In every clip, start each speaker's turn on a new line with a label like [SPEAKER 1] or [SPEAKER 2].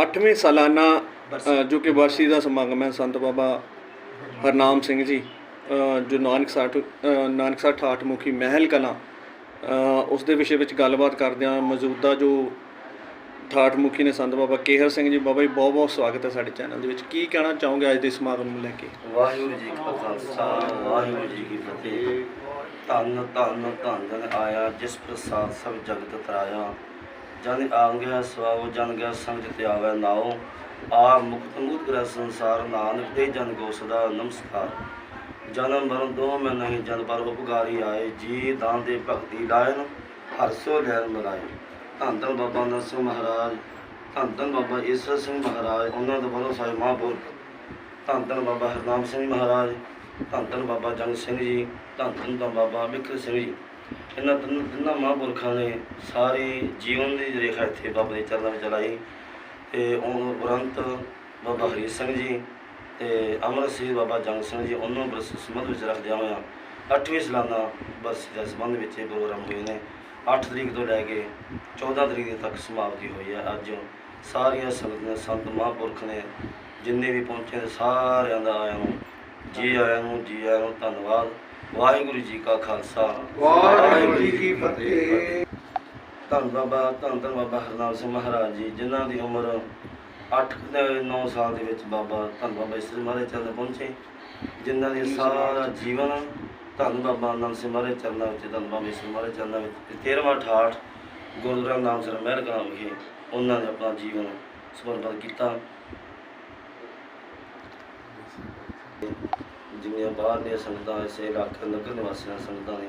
[SPEAKER 1] 8ਵੇਂ ਸਾਲਾਨਾ ਜੋ ਕਿ ਵਰਸੀ ਦਾ ਸਮਾਗਮ ਹੈ, ਸੰਤ ਬਾਬਾ ਹਰਨਾਮ ਸਿੰਘ ਜੀ ਜੋ ਨਾਨਕ ਸਾਠ ਨਾਨਕ ਨਾਨਕਸਰ ਠਾਠ ਮੁਖੀ ਮਹਿਲ ਕਲਾਂ ਉਸ ਦੇ ਵਿਸ਼ੇ ਵਿੱਚ ਗੱਲਬਾਤ ਕਰਦੇ ਹਾਂ ਮੌਜੂਦਾ ਜੋ ਠਾਠ ਮੁਖੀ ਨੇ ਸੰਤ ਬਾਬਾ ਕੇਹਰ ਸਿੰਘ ਜੀ, ਬਾਬਾ ਜੀ ਬਹੁਤ ਬਹੁਤ ਸਵਾਗਤ ਹੈ ਸਾਡੇ ਚੈਨਲ ਦੇ ਵਿੱਚ। ਕੀ ਕਹਿਣਾ ਚਾਹੋਗੇ ਅੱਜ ਦੇ ਸਮਾਗਮ ਨੂੰ ਲੈ ਕੇ?
[SPEAKER 2] ਵਾਹਿਗੁਰੂ ਜੀ ਕਾ ਖਾਲਸਾ, ਵਾਹਿਗੁਰੂ ਜੀ ਕੀ ਫਤਿਹ। ਧੰਨ ਧੰਨ ਧੰਨ ਆਇਆ, ਜਿਸ ਪ੍ਰਸਾਦ ਸਭ ਜਗਤ ਤਰਾਇਆ। ਜਨ ਆ ਸਵਾਉ ਜਨ ਗਿਆ ਸੰਗਤ ਤੇ ਆਵੇ ਨਾਉ। ਆ ਮੁਕਤ ਮੁਕਤ ਗ੍ਰਹਿ ਸੰਸਾਰ, ਨਾਨਕ ਦੇ ਜਨ ਗੋ ਸਦਾ ਨਮਸਕਾਰ। ਜਨਮ ਮਰਨ ਦੋ ਮੈਂ ਨਹੀਂ ਜਨ, ਪਰ ਉਪਕਾਰੀ ਆਏ। ਜੀ ਦਾਨ ਦੇ ਭਗਤੀ ਲਾਇਨ, ਹਰ ਸੋ ਲੈਣ ਧੰਨ ਧੰਨ ਬਾਬਾ ਨਰਸਿੰਹ ਮਹਾਰਾਜ, ਧੰਨ ਧੰਨ ਬਾਬਾ ਈਸਰ ਸਿੰਘ ਮਹਾਰਾਜ, ਉਹਨਾਂ ਦਾ ਵੱਲੋਂ ਸਾਹਿਬ ਮਹਾਂਪੁਰਖ। ਧੰਨ ਧੰਨ ਬਾਬਾ ਹਰਨਾਮ ਸਿੰਘ ਮਹਾਰਾਜ, ਧੰਨ ਧੰਨ ਬਾਬਾ ਜੰਗ ਸਿੰਘ ਜੀ, ਧੰਨ ਧੰਨ ਬਾਬਾ ਬਿਕਰ ਸਿੰਘ ਜੀ। ਇਹਨਾਂ ਤਿੰਨ ਤਿੰਨਾਂ ਮਹਾਂਪੁਰਖਾਂ ਨੇ ਸਾਰੀ ਜੀਵਨ ਦੀ ਰੇਖਾ ਇੱਥੇ ਬਾਬਾ ਦੇ ਚਰਨਾਂ ਵਿੱਚ ਲਾਈ ਤੇ ਉਹ ਉਪਰੰਤ ਬਾਬਾ ਹਰੀ ਸਿੰਘ ਜੀ ਤੇ ਅਮਰ ਸਿੰਘ ਬਾਬਾ ਜੰਗ ਸਿੰਘ ਜੀ, ਉਹਨਾਂ ਨੂੰ ਸੰਬੰਧ ਵਿੱਚ ਰੱਖਦਿਆਂ ਹੋਇਆਂ 8ਵੀਂ ਸਾਲਾਨਾ ਬਰਸੀ ਦੇ ਸੰਬੰਧ ਵਿੱਚ ਇਹ ਪ੍ਰੋਗਰਾਮ ਹੋਏ ਨੇ। 8 ਤਰੀਕ ਤੋਂ ਲੈ ਕੇ 14 ਤਰੀਕ ਤੱਕ ਸਮਾਪਤੀ ਹੋਈ ਹੈ। ਅੱਜ ਸਾਰੀਆਂ ਸੰਗਤਾਂ ਸੰਤ ਮਹਾਂਪੁਰਖ ਨੇ ਜਿੰਨੇ ਵੀ ਪਹੁੰਚੇ ਸਾਰਿਆਂ ਦਾ ਆਇਆਂ ਨੂੰ ਜੀ ਆਇਆਂ ਨੂੰ, ਜੀ ਆਇਆਂ ਨੂੰ ਧੰਨਵਾਦ। ਵਾਹਿਗੁਰੂ ਜੀ ਕਾ ਖਾਲਸਾ।
[SPEAKER 3] ਵਾਹਿਗੁਰੂ ਜੀ ਕੀ ਫਤਿਹ।
[SPEAKER 2] ਧੰਨ ਬਾਬਾ ਧੰਨ ਧੰਨ ਬਾਬਾ ਹਰਨਾਮ ਸਿੰਘ ਮਹਾਰਾਜ ਜੀ ਜਿਨ੍ਹਾਂ ਦੀ ਉਮਰ 8-9 ਸਾਲ ਦੇ ਵਿੱਚ ਬਾਬਾ ਧੰਨ ਬਾਬਾ ਇਸਰੀ ਮਹਾਰਾਜ ਚਰਨ ਪਹੁੰਚੇ ਜਿਨ੍ਹਾਂ ਦੀ ਸਾਰਾ ਜੀਵਨ ਧੰਨ ਬਾਬਾ ਆਨੰਦ ਸਿੰਘ ਮਹਾਰਾਜ ਚਰਨਾਂ ਵਿੱਚ ਧੰਨ ਬਾਬਾ ਇਸਰੀ ਮਹਾਰਾਜ ਚਰਨਾਂ ਵਿੱਚ 13ਵਾਂ ਠਾਠ ਗੁਰਦੁਆਰਾ ਨਾਮ ਸਰ ਮਹਿਲ ਕਲਾਂ ਵਿਖੇ ਉਹਨਾਂ ਨੇ ਆਪਣਾ ਜੀਵਨ ਸਮਰਪਿਤ ਕੀਤਾ। ਜਿੰਨੀਆਂ ਬਾਹਰ ਦੀਆਂ ਸੰਗਤਾਂ ਇਸੇ ਇਲਾਕੇ ਨਗਰ ਨਿਵਾਸੀਆਂ ਸੰਗਤਾਂ ਨੇ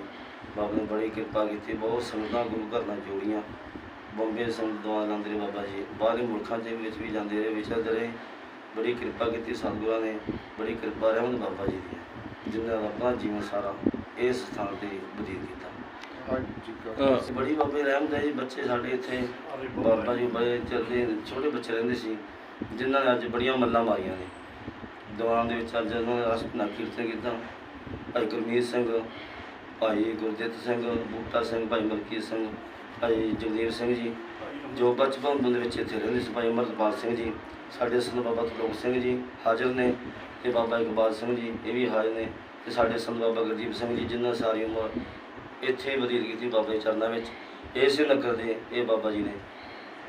[SPEAKER 2] ਬਾਬਾ ਨੇ ਬੜੀ ਕਿਰਪਾ ਕੀਤੀ ਬਹੁਤ ਸੰਗਤਾਂ ਗੁਰੂ ਘਰ ਨਾਲ ਜੋੜੀਆਂ। ਬੰਬੇ ਸੰਗਤ ਦੁਆ ਲਾਉਂਦੇ ਰਹੇ ਬਾਬਾ ਜੀ। ਬਾਹਰਲੇ ਮੁਲਕਾਂ ਦੇ ਵਿੱਚ ਵੀ ਜਾਂਦੇ ਰਹੇ ਵਿਚਰਦੇ ਰਹੇ। ਬੜੀ ਕਿਰਪਾ ਕੀਤੀ ਸਤਿਗੁਰਾਂ ਨੇ ਬੜੀ ਕਿਰਪਾ ਰਹਿਮਤ ਬਾਬਾ ਜੀ ਦੀ ਜਿਨ੍ਹਾਂ ਦਾ ਆਪਣਾ ਜੀਵਨ ਸਾਰਾ ਇਸ ਸਥਾਨ ਤੇ ਬਤੀਤ ਕੀਤਾ। ਬੜੀ ਬਾਬੇ ਰਹਿਮਤ ਹੈ ਜੀ ਬੱਚੇ ਸਾਡੇ ਇੱਥੇ ਬਾਬਾ ਜੀ ਬੜੇ ਚਲਦੇ ਛੋਟੇ ਬੱਚੇ ਰਹਿੰਦੇ ਸੀ ਜਿਨ੍ਹਾਂ ਨੇ ਅੱਜ ਬੜੀਆਂ ਮੱਲਾਂ ਮਾਰੀਆਂ ਨੇ। ਦੀਵਾਨ ਦੇ ਵਿੱਚ ਅੱਜ ਉਹਨਾਂ ਨੇ ਕੀਰਤਨ ਕੀਤਾ ਭਾਈ ਗੁਰਮੀਤ ਸਿੰਘ, ਭਾਈ ਗੁਰਦਿੱਤ ਸਿੰਘ, ਬੂਟਾ ਸਿੰਘ, ਭਾਈ ਮਲਕੀਤ ਸਿੰਘ, ਭਾਈ ਜਗਦੇਵ ਸਿੰਘ ਜੀ, ਜੋ ਬਚਪਨ ਦੇ ਵਿੱਚ ਇੱਥੇ ਰਹਿੰਦੇ ਸੀ, ਭਾਈ ਅਮਰਪਾਲ ਸਿੰਘ ਜੀ, ਸਾਡੇ ਸੰਤ ਬਾਬਾ ਤਲੋਕ ਸਿੰਘ ਜੀ ਹਾਜ਼ਰ ਨੇ ਤੇ ਬਾਬਾ ਇਕਬਾਲ ਸਿੰਘ ਜੀ ਇਹ ਵੀ ਹਾਜ਼ਰ ਨੇ ਤੇ ਸਾਡੇ ਸੰਤ ਬਾਬਾ ਗੁਰਦੀਪ ਸਿੰਘ ਜੀ ਜਿਨ੍ਹਾਂ ਸਾਰੀ ਉਮਰ ਇੱਥੇ ਬਤੀਤ ਕੀਤੀ ਬਾਬਾ ਦੇ ਚਰਨਾਂ ਵਿੱਚ, ਇਸੇ ਨਗਰ ਦੇ ਇਹ ਬਾਬਾ ਜੀ ਨੇ,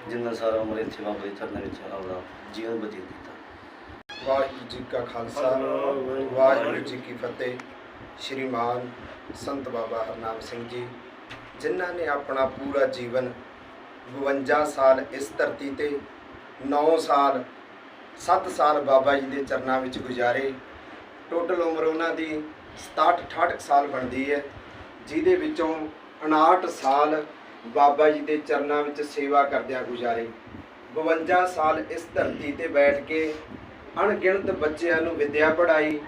[SPEAKER 2] ਜਿੰਨਾ ਸਾਰਾ ਉਮਰ ਇੱਥੇ ਬਾਬਾ ਦੇ ਚਰਨਾਂ ਵਿੱਚ ਆਪਣਾ ਜੀਵਨ ਬਤੀਤ ਕੀਤਾ।
[SPEAKER 3] ਵਾਹਿਗੁਰੂ ਜੀ ਕਾ ਖਾਲਸਾ ਵਾਹਿਗੁਰੂ ਜੀ ਕੀ ਫਤਿਹ। ਸ਼੍ਰੀਮਾਨ ਸੰਤ ਬਾਬਾ ਹਰਨਾਮ ਸਿੰਘ ਜੀ ਜਿਨ੍ਹਾਂ ਨੇ ਆਪਣਾ ਪੂਰਾ ਜੀਵਨ 52 ਸਾਲ ਇਸ ਧਰਤੀ ਤੇ 9 ਸਾਲ 7 ਸਾਲ ਬਾਬਾ ਜੀ ਦੇ ਚਰਨਾਂ ਵਿੱਚ ਗੁਜ਼ਾਰੇ। ਟੋਟਲ ਉਮਰ ਉਹਨਾਂ ਦੀ 67 68 ਸਾਲ ਬਣਦੀ ਹੈ ਜਿਹਦੇ ਵਿੱਚੋਂ 59 ਸਾਲ ਬਾਬਾ ਜੀ ਦੇ ਚਰਨਾਂ ਵਿੱਚ ਸੇਵਾ ਕਰਦਿਆਂ ਗੁਜ਼ਾਰੇ। 52 ਸਾਲ ਇਸ ਧਰਤੀ ਤੇ ਬੈਠ ਕੇ ਅਣਗਿਣਤ ਬੱਚਿਆਂ ਨੂੰ ਵਿੱਦਿਆ ਪੜਾਈ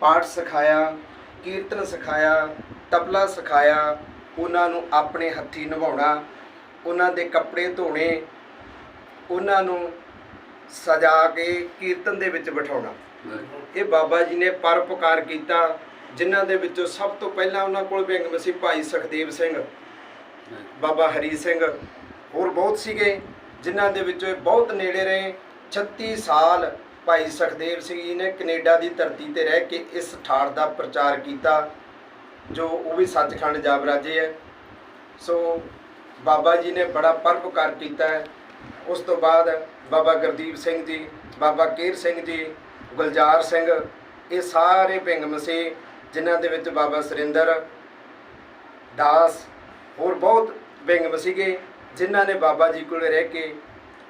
[SPEAKER 3] ਪਾਠ ਸਿਖਾਇਆ, ਕੀਰਤਨ ਸਿਖਾਇਆ, ਤਬਲਾ ਸਿਖਾਇਆ, ਉਹਨਾਂ ਨੂੰ ਆਪਣੇ ਹੱਥੀ ਨਿਭਾਉਣਾ, ਉਹਨਾਂ ਦੇ ਕੱਪੜੇ ਧੋਣੇ, ਉਹਨਾਂ ਨੂੰ ਸਜਾ ਕੇ ਕੀਰਤਨ ਦੇ ਵਿੱਚ ਬਿਠਾਉਣਾ। ਇਹ ਬਾਬਾ ਜੀ ਨੇ ਪਰਉਪਕਾਰ ਕੀਤਾ, ਜਿਨ੍ਹਾਂ ਦੇ ਵਿੱਚੋਂ ਸਭ ਤੋਂ ਪਹਿਲਾਂ ਉਹਨਾਂ ਕੋਲ ਵਿਅੰਗ ਸੀ ਭਾਈ ਸੁਖਦੇਵ ਸਿੰਘ, ਬਾਬਾ ਹਰੀ ਸਿੰਘ, ਹੋਰ ਬਹੁਤ ਸੀਗੇ, ਜਿਨ੍ਹਾਂ ਦੇ ਵਿੱਚੋਂ ਇਹ ਬਹੁਤ ਨੇੜੇ ਰਹੇ 36 ਸਾਲ ਭਾਈ ਸੁਖਦੇਵ ਸਿੰਘ ਜੀ ਨੇ ਕੈਨੇਡਾ ਦੀ ਧਰਤੀ ਤੇ ਰਹਿ ਕੇ ਇਸ ਠਾੜ ਦਾ ਪ੍ਰਚਾਰ ਕੀਤਾ, ਜੋ ਉਹ ਵੀ ਸੱਚਖੰਡ ਜਾਬ ਰਾਜੇ ਹੈ। ਸੋ ਬਾਬਾ ਜੀ ਨੇ ਬੜਾ ਪਰਉਪਕਾਰ ਕੀਤਾ ਹੈ। ਉਸ ਤੋਂ ਬਾਅਦ ਬਾਬਾ ਗੁਰਦੀਪ ਸਿੰਘ ਜੀ, ਬਾਬਾ ਕੇਰ ਸਿੰਘ ਜੀ, ਗੁਲਜ਼ਾਰ ਸਿੰਘ, ਇਹ ਸਾਰੇ ਭਿੰਗਮ ਸੀ ਜਿਨ੍ਹਾਂ ਦੇ ਵਿੱਚ ਬਾਬਾ ਸੁਰਿੰਦਰ ਦਾਸ ਹੋਰ ਬਹੁਤ ਭਿੰਗਮ ਸੀਗੇ, ਜਿਨ੍ਹਾਂ ਨੇ ਬਾਬਾ ਜੀ ਕੋਲ ਰਹਿ ਕੇ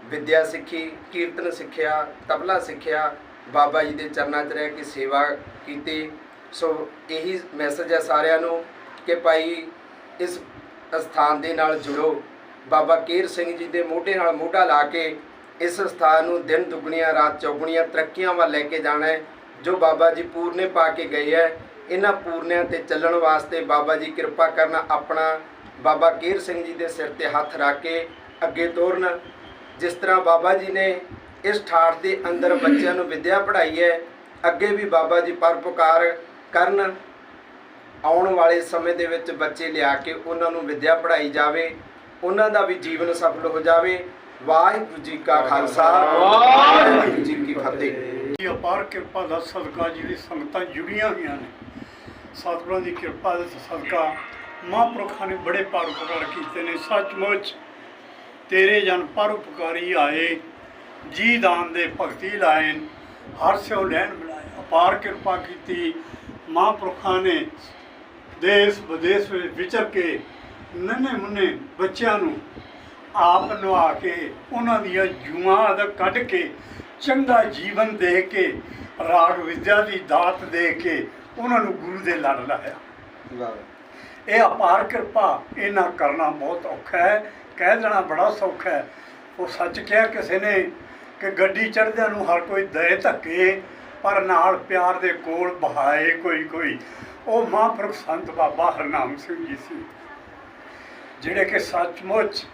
[SPEAKER 3] ਵਿੱਦਿਆ ਸਿੱਖੀ, ਕੀਰਤਨ ਸਿੱਖਿਆ, ਤਬਲਾ ਸਿੱਖਿਆ, ਬਾਬਾ ਜੀ ਦੇ ਚਰਨਾਂ 'ਚ ਰਹਿ ਕੇ ਸੇਵਾ ਕੀਤੀ। ਸੋ ਇਹੀ ਮੈਸੇਜ ਹੈ ਸਾਰਿਆਂ ਨੂੰ ਕਿ ਭਾਈ ਇਸ ਸਥਾਨ ਦੇ ਨਾਲ ਜੁੜੋ। ਬਾਬਾ ਕੇਰ ਸਿੰਘ ਜੀ ਦੇ ਮੋਢੇ ਨਾਲ ਮੋਢਾ ਲਾ ਕੇ ਇਸ ਸਥਾਨ ਨੂੰ ਦਿਨ ਦੁਗਣੀਆਂ, ਰਾਤ ਚੌਗਣੀਆਂ ਤਰੱਕੀਆਂ ਵੱਲ ਲੈ ਕੇ ਜਾਣਾ ਹੈ, ਜੋ ਬਾਬਾ ਜੀ ਪੂਰਨੇ ਪਾ ਕੇ ਗਏ ਹੈ। ਇਹਨਾਂ ਪੂਰਨਿਆਂ ਤੇ ਚੱਲਣ ਵਾਸਤੇ ਬਾਬਾ ਜੀ ਕਿਰਪਾ ਕਰਨਾ ਆਪਣਾ ਬਾਬਾ ਕੇਰ ਸਿੰਘ ਜੀ ਦੇ ਸਿਰ ਤੇ ਹੱਥ ਰੱਖ ਕੇ ਅੱਗੇ ਤੋਰਨ ਜਿਸ ਤਰ੍ਹਾਂ ਬਾਬਾ ਜੀ ਨੇ ਇਸ ਠਾਠ ਦੇ ਅੰਦਰ ਬੱਚਿਆਂ ਨੂੰ ਵਿੱਦਿਆ ਪੜ੍ਹਾਈ ਹੈ, ਅੱਗੇ ਵੀ ਬਾਬਾ ਜੀ ਪਰਉਪਕਾਰ ਕਰਨ ਆਉਣ ਵਾਲੇ ਸਮੇਂ ਦੇ ਵਿੱਚ ਬੱਚੇ ਲਿਆ ਕੇ ਉਹਨਾਂ ਨੂੰ ਵਿੱਦਿਆ ਪੜ੍ਹਾਈ ਜਾਵੇ, ਉਹਨਾਂ ਦਾ ਵੀ ਜੀਵਨ ਸਫਲ ਹੋ ਜਾਵੇ। ਵਾਹਿਗੁਰੂ ਜੀ ਕਾ ਖਾਲਸਾ, ਵਾਹਿਗੁਰੂ ਜੀ ਕੀ ਫਤਿਹ।
[SPEAKER 4] ਦੀ ਅਪਾਰ ਕਿਰਪਾ ਦਾ ਸਦਕਾ ਜਿਹੜੀ ਸੰਗਤਾਂ ਜੁੜੀਆਂ ਹੋਈਆਂ ਨੇ। ਸਤਿਗੁਰਾਂ ਦੀ ਕਿਰਪਾ ਦੇ ਸਦਕਾ ਮਹਾਂਪੁਰਖਾਂ ਨੇ ਬੜੇ ਪਰਉਪਕਾਰ ਕੀਤੇ ਨੇ। ਸੱਚਮੁੱਚ ਤੇਰੇ ਜਨ ਪਰਉਪਕਾਰੀ ਆਏ ਜੀ ਦਾਨ ਦੇ ਭਗਤੀ ਲਾਏ ਹਰ ਸਿਓ ਲੈਣ ਮਿਲਾਏ। ਅਪਾਰ ਕਿਰਪਾ ਕੀਤੀ ਮਹਾਂਪੁਰਖਾਂ ਨੇ ਦੇਸ਼ ਵਿਦੇਸ਼ ਵਿੱਚ ਵਿਚਰ ਕੇ ਨੰਨੇ ਮੁੰਨੇ ਬੱਚਿਆਂ ਨੂੰ ਆਪ ਨਵਾ ਕੇ ਉਹਨਾਂ ਦੀਆਂ ਜੂਆਂ ਦਾ ਕੱਢ ਕੇ ਚੰਗਾ ਜੀਵਨ ਦੇ ਕੇ ਰਾਗ ਵਿਦਿਆ ਦੀ ਦਾਤ ਦੇ ਕੇ ਉਹਨਾਂ ਨੂੰ ਗੁਰੂ ਦੇ ਲੜ ਲਾਇਆ। ਇਹ ਅਪਾਰ ਕਿਰਪਾ ਇਹਨਾਂ ਕਰਨਾ ਬਹੁਤ ਔਖਾ ਹੈ। ਕਹਿ ਦੇਣਾ ਬੜਾ ਸੌਖਾ ਹੈ। ਉਹ ਸੱਚ ਕਿਹਾ ਕਿਸੇ ਨੇ ਕਿ ਗੱਡੀ ਚੜ੍ਹਦਿਆਂ ਨੂੰ ਹਰ ਕੋਈ ਦਏ ਧੱਕੇ, ਪਰ ਨਾਲ ਪਿਆਰ ਦੇ ਕੋਲ ਬਹਾਏ ਕੋਈ ਕੋਈ। ਉਹ ਮਹਾਂਪੁਰਖ ਸੰਤ ਬਾਬਾ ਹਰਨਾਮ ਸਿੰਘ ਜੀ ਸੀ, ਜਿਹੜੇ ਕਿ ਸੱਚਮੁੱਚ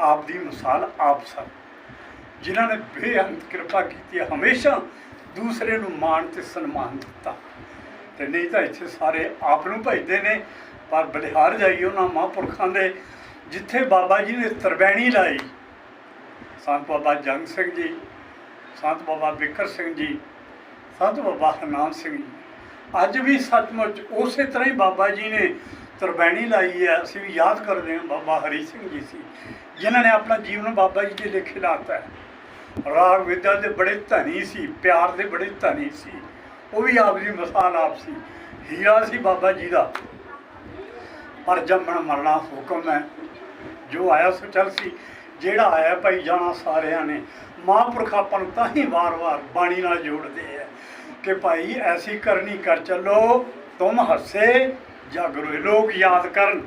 [SPEAKER 4] ਆਪ ਦੀ ਮਿਸਾਲ ਆਪ ਸਨ, ਜਿਨ੍ਹਾਂ ਨੇ ਬੇਅੰਤ ਕਿਰਪਾ ਕੀਤੀ, ਹਮੇਸ਼ਾ ਦੂਸਰੇ ਨੂੰ ਮਾਣ ਤੇ ਸਨਮਾਨ ਦਿੱਤਾ। ਤੇ ਨਹੀਂ ਤਾਂ ਇੱਥੇ ਸਾਰੇ ਆਪ ਨੂੰ ਭਜਦੇ ਨੇ, ਪਰ ਬਲਿਹਾਰ ਜਾਈਏ ਉਹਨਾਂ ਮਹਾਂਪੁਰਖਾਂ ਦੇ ਜਿੱਥੇ ਬਾਬਾ ਜੀ ਨੇ ਤਰਬੈਣੀ ਲਾਈ, ਸੰਤ ਬਾਬਾ ਜੰਗ ਸਿੰਘ ਜੀ, ਸੰਤ ਬਾਬਾ ਬਿਕਰ ਸਿੰਘ ਜੀ, ਸੰਤ ਬਾਬਾ ਹਰਨਾਮ ਸਿੰਘ ਜੀ। ਅੱਜ ਵੀ ਸੱਚਮੁੱਚ ਉਸੇ ਤਰ੍ਹਾਂ ਹੀ ਬਾਬਾ ਜੀ ਨੇ ਤਰਬੈਣੀ ਲਾਈ ਹੈ। ਅਸੀਂ ਵੀ ਯਾਦ ਕਰਦੇ ਹਾਂ ਬਾਬਾ ਹਰੀ ਸਿੰਘ ਜੀ ਸੀ, ਜਿਨ੍ਹਾਂ ਨੇ ਆਪਣਾ ਜੀਵਨ ਬਾਬਾ ਜੀ ਦੇ ਲੇਖੇ ਲਾਤਾ ਹੈ। ਰਾਗ ਵਿਦਿਆ ਦੇ ਬੜੇ ਧਨੀ ਸੀ, ਪਿਆਰ ਦੇ ਬੜੇ ਧਨੀ ਸੀ, ਉਹ ਵੀ ਆਪ ਦੀ ਮਿਸਾਲ ਆਪ ਸੀ, ਹੀਰਾ ਸੀ ਬਾਬਾ ਜੀ ਦਾ। ਪਰ ਜੰਮਣ ਮਰਨਾ ਹੁਕਮ ਹੈ। ਜੋ ਆਇਆ ਸੋ ਚੱਲ ਸੀ। ਜਿਹੜਾ ਆਇਆ ਭਾਈ ਜਾਣਾ ਸਾਰਿਆਂ ਨੇ। ਮਹਾਂਪੁਰਖ ਆਪਾਂ ਨੂੰ ਤਾਂ ਹੀ ਵਾਰ-ਵਾਰ ਬਾਣੀ ਨਾਲ ਜੋੜਦੇ ਆ ਕਿ ਭਾਈ ਐਸੀ ਕਰਨੀ ਕਰ ਚੱਲੋ, ਤੁਮ ਹੱਸੇ ਜਾਗਰੋ ਲੋਕ ਯਾਦ ਕਰਨ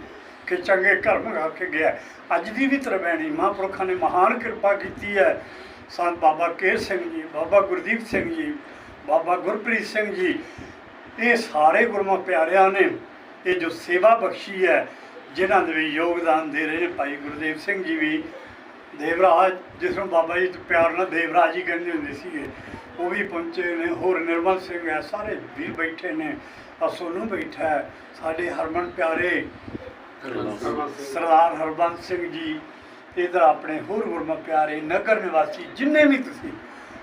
[SPEAKER 4] ਕਿ ਚੰਗੇ ਕਰਮ ਕਰਕੇ ਗਿਆ। ਅੱਜ ਦੀ ਵੀ ਤਰਬੈਣੀ ਮਹਾਂਪੁਰਖਾਂ ਨੇ ਮਹਾਨ ਕਿਰਪਾ ਕੀਤੀ ਹੈ। ਸੰਤ ਬਾਬਾ ਕੇਰ ਸਿੰਘ ਜੀ, ਬਾਬਾ ਗੁਰਦੀਪ ਸਿੰਘ ਜੀ, ਬਾਬਾ ਗੁਰਪ੍ਰੀਤ ਸਿੰਘ ਜੀ, ਇਹ ਸਾਰੇ ਗੁਰਮੁਖ ਪਿਆਰਿਆਂ ਨੇ ਇਹ ਜੋ ਸੇਵਾ ਬਖਸ਼ੀ ਹੈ ਜਿਨ੍ਹਾਂ ਦੇ ਵੀ ਯੋਗਦਾਨ ਦੇ ਰਹੇ ਨੇ ਭਾਈ ਗੁਰਦੇਵ ਸਿੰਘ ਜੀ ਵੀ ਦੇਵਰਾਜ ਜਿਸ ਨੂੰ ਬਾਬਾ ਜੀ ਪਿਆਰ ਨਾਲ ਦੇਵਰਾਜ ਹੀ ਕਹਿੰਦੇ ਹੁੰਦੇ ਸੀਗੇ ਉਹ ਵੀ ਪਹੁੰਚੇ ਨੇ ਹੋਰ ਨਿਰਮਲ ਸਿੰਘ ਹੈ ਸਾਰੇ ਵੀਰ ਬੈਠੇ ਨੇ ਆ ਸੋਨੂੰ ਬੈਠਾ ਹੈ ਸਾਡੇ ਹਰਮਨ ਪਿਆਰੇ ਸਰਦਾਰ ਹਰਬੰਸ ਸਿੰਘ ਜੀ ਇਧਰ ਆਪਣੇ ਹੋਰ ਗੁਰਮੁਖ ਪਿਆਰੇ ਨਗਰ ਨਿਵਾਸੀ ਜਿੰਨੇ ਵੀ ਤੁਸੀਂ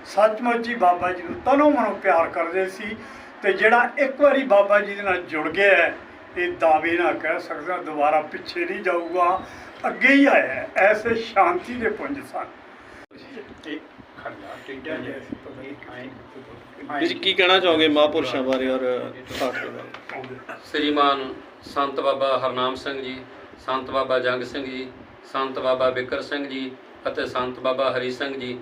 [SPEAKER 4] ਸੱਚਮੁੱਚ ਹੀ ਬਾਬਾ ਜੀ ਨੂੰ ਤਨੋਂ ਮਨੋਂ ਪਿਆਰ ਕਰਦੇ ਸੀ ਤੇ ਜਿਹੜਾ ਇੱਕ ਵਾਰੀ ਬਾਬਾ ਜੀ ਦੇ ਨਾਲ ਜੁੜ ਗਿਆ ਹੈ, ਇਹ ਦਾਅਵੇ ਨਾਲ ਕਹਿ ਸਕਦਾ ਦੁਬਾਰਾ ਪਿੱਛੇ ਨਹੀਂ ਜਾਊਗਾ ਅੱਗੇ ਹੀ ਆਇਆ। ਐਸੇ ਸ਼ਾਂਤੀ ਦੇ ਪੁੰਜ ਸਨ।
[SPEAKER 1] ਜੀ ਕੀ ਕਹਿਣਾ ਚਾਹੋਗੇ ਮਹਾਂਪੁਰਸ਼ਾਂ ਬਾਰੇ ਔਰ ਬਾਰੇ?
[SPEAKER 5] ਸ੍ਰੀਮਾਨ ਸੰਤ ਬਾਬਾ ਹਰਨਾਮ ਸਿੰਘ ਜੀ ਸੰਤ ਬਾਬਾ ਜੰਗ ਸਿੰਘ ਜੀ ਸੰਤ ਬਾਬਾ ਬਿਕਰ ਸਿੰਘ ਜੀ ਅਤੇ ਸੰਤ ਬਾਬਾ ਹਰੀ ਸਿੰਘ ਜੀ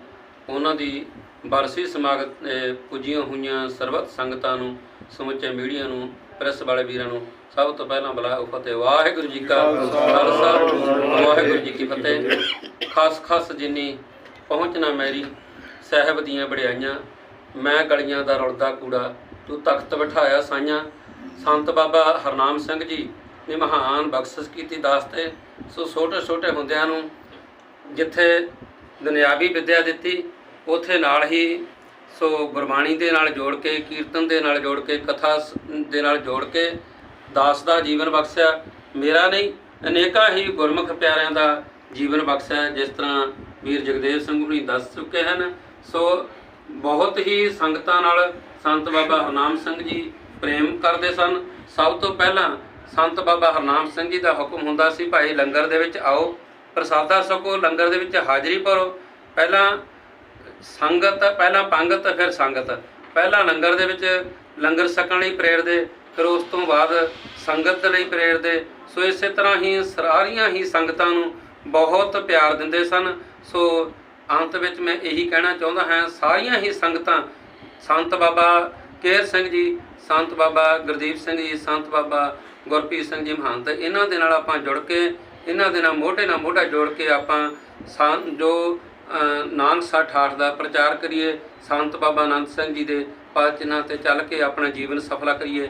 [SPEAKER 5] ਉਹਨਾਂ ਦੀ ਬਰਸੀ ਸਮਾਗਤ ਪੁੱਜੀਆਂ ਹੋਈਆਂ ਸਰਬੱਤ ਸੰਗਤਾਂ ਨੂੰ ਸਮੁੱਚੇ ਮੀਡੀਆ ਨੂੰ ਪ੍ਰੈਸ ਵਾਲੇ ਵੀਰਾਂ ਨੂੰ ਸਭ ਤੋਂ ਪਹਿਲਾਂ ਬੁਲਾਇਆ ਫਤਿਹ। ਵਾਹਿਗੁਰੂ ਜੀ ਕਾ ਖਾਲਸਾ। ਵਾਹਿਗੁਰੂ ਜੀ ਕੀ ਫਤਿਹ। ਖਾਸ ਖਾਸ ਜਿਨੀ ਪਹੁੰਚਣਾ ਮੈਰੀ ਸਾਹਿਬ ਦੀਆਂ ਵਡਿਆਈਆਂ ਮੈਂ ਗਲੀਆਂ ਦਾ ਰੁਲਦਾ ਕੂੜਾ ਤੂੰ ਤਖਤ ਬਿਠਾਇਆ ਸਾਈਆਂ। ਸੰਤ ਬਾਬਾ ਹਰਨਾਮ ਸਿੰਘ ਜੀ ਨੇ ਮਹਾਨ ਬਖਸ਼ਿਸ਼ ਕੀਤੀ ਦਾਸਤੇ ਸੋ ਛੋਟੇ ਛੋਟੇ ਹੁੰਦਿਆਂ ਨੂੰ ਜਿੱਥੇ ਦੁਨਿਆਵੀ ਵਿੱਦਿਆ ਦਿੱਤੀ ਉਥੇ ਨਾਲ ਹੀ ਸੋ ਗੁਰਬਾਣੀ ਦੇ ਨਾਲ ਜੋੜ ਕੇ ਕੀਰਤਨ ਦੇ ਨਾਲ ਜੋੜ ਕੇ ਕਥਾ ਦੇ ਨਾਲ ਜੋੜ ਕੇ ਦਾਸ ਦਾ ਜੀਵਨ ਬਖਸ਼ਿਆ, ਮੇਰਾ ਨਹੀਂ, ਅਨੇਕਾਂ ਹੀ ਗੁਰਮੁਖ ਪਿਆਰਿਆਂ ਦਾ ਜੀਵਨ ਬਖਸ਼ਿਆ, ਜਿਸ ਤਰ੍ਹਾਂ ਵੀਰ ਜਗਦੇਵ ਸਿੰਘ ਹੁਣੀ ਦੱਸ ਚੁੱਕੇ ਹਨ। ਸੋ ਬਹੁਤ ਹੀ ਸੰਗਤਾਂ ਨਾਲ ਸੰਤ ਬਾਬਾ ਹਰਨਾਮ ਸਿੰਘ ਜੀ ਪ੍ਰੇਮ ਕਰਦੇ ਸਨ। ਸਭ ਤੋਂ ਪਹਿਲਾਂ ਸੰਤ ਬਾਬਾ ਹਰਨਾਮ ਸਿੰਘ ਜੀ ਦਾ ਹੁਕਮ ਹੁੰਦਾ ਸੀ, ਭਾਈ ਲੰਗਰ ਦੇ ਵਿੱਚ ਆਓ, ਪ੍ਰਸਾਦਾ ਸਕੋ, ਲੰਗਰ ਦੇ ਵਿੱਚ ਹਾਜ਼ਰੀ ਭਰੋ। ਪਹਿਲਾਂ ਸੰਗਤ, ਪਹਿਲਾਂ ਪੰਗਤ, ਫਿਰ ਸੰਗਤ। ਪਹਿਲਾਂ ਲੰਗਰ ਦੇ ਵਿੱਚ ਲੰਗਰ ਸਕਣ ਲਈ ਪ੍ਰੇਰਦੇ ਫਿਰ ਉਸ ਤੋਂ ਬਾਅਦ ਸੰਗਤ ਲਈ ਪ੍ਰੇਰਦੇ ਸੋ ਇਸੇ ਤਰ੍ਹਾਂ ਹੀ ਸਾਰੀਆਂ ਹੀ ਸੰਗਤਾਂ ਨੂੰ ਬਹੁਤ ਪਿਆਰ ਦਿੰਦੇ ਸਨ। ਸੋ ਅੰਤ ਵਿੱਚ ਮੈਂ ਇਹੀ ਕਹਿਣਾ ਚਾਹੁੰਦਾ ਹਾਂ, ਸਾਰੀਆਂ ਹੀ ਸੰਗਤਾਂ, ਸੰਤ ਬਾਬਾ ਕੇਰ ਸਿੰਘ ਜੀ, ਸੰਤ ਬਾਬਾ ਗੁਰਦੀਪ ਸਿੰਘ ਜੀ, ਸੰਤ ਬਾਬਾ ਗੁਰਪ੍ਰੀਤ ਸਿੰਘ ਜੀ ਮਹੰਤ, ਇਹਨਾਂ ਦੇ ਨਾਲ ਆਪਾਂ ਜੁੜ ਕੇ, ਇਹਨਾਂ ਦੇ ਨਾਲ ਮੋਢੇ ਨਾਲ ਮੋਢਾ ਜੋੜ ਕੇ ਆਪਾਂ ਸੰ- ਜੋ ਨਾਨਕ ਸੱਠ ਠਾਠ ਦਾ ਪ੍ਰਚਾਰ ਕਰੀਏ, ਸੰਤ ਬਾਬਾ ਅਨੰਦ ਸਿੰਘ ਜੀ ਦੇ ਪਾਚਨਾਂ ਤੇ ਚੱਲ ਕੇ ਆਪਣਾ ਜੀਵਨ ਸਫਲਾ ਕਰੀਏ